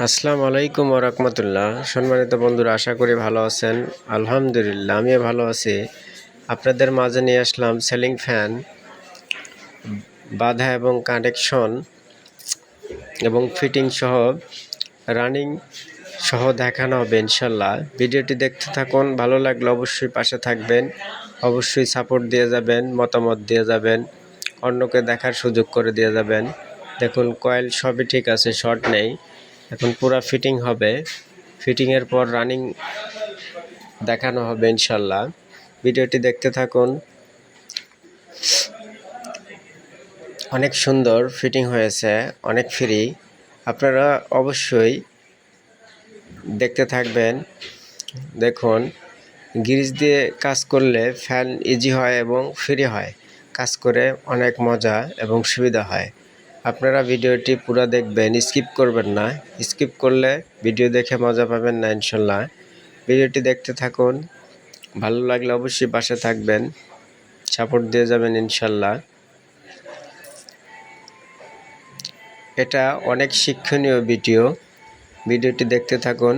আসসালামু আলাইকুম রহমতুল্লাহ। সম্মানিত বন্ধুরা, আশা করি ভালো আছেন। আলহামদুলিল্লাহ, আমিও ভালো আছি। আপনাদের মাঝে নিয়ে আসলাম সেলিং ফ্যান বাধা এবং কানেকশন এবং ফিটিং সহ রানিং সহ দেখানো হবে ইনশাল্লাহ ভিডিওটি দেখতে থাকুন, ভালো লাগলে অবশ্যই পাশে থাকবেন। অবশ্যই সাপোর্ট দিয়ে যাবেন, মতামত দিয়ে যাবেন, অন্যকে দেখার সুযোগ করে দিয়ে যাবেন। দেখুন কয়েল সবই ঠিক আছে শর্ট নেই। এখন পুরো ফিটিং হবে। ফিটিংয়ের পর রানিং দেখানো হবে ইনশাল্লাহ। ভিডিওটি দেখতে থাকুন। অনেক সুন্দর ফিটিং হয়েছে, অনেক ফ্রি আপনারা অবশ্যই দেখতে থাকবেন। দেখুন গ্রিজ দিয়ে কাজ করলে ফ্যান ইজি হয় এবং ফ্রি হয়। কাজ করে অনেক মজা এবং সুবিধা হয়। আপনারা ভিডিওটি পুরো দেখবেন, স্কিপ করবেন না। স্কিপ করলে ভিডিও দেখে মজা পাবেন না, ইনশাল্লাহ। ভিডিওটি দেখতে থাকুন। ভালো লাগলে অবশ্যই পাশে থাকবেন। সাপোর্ট দিয়ে যাবেন, ইনশাল্লাহ। এটা অনেক শিক্ষণীয় ভিডিও। ভিডিওটি দেখতে থাকুন।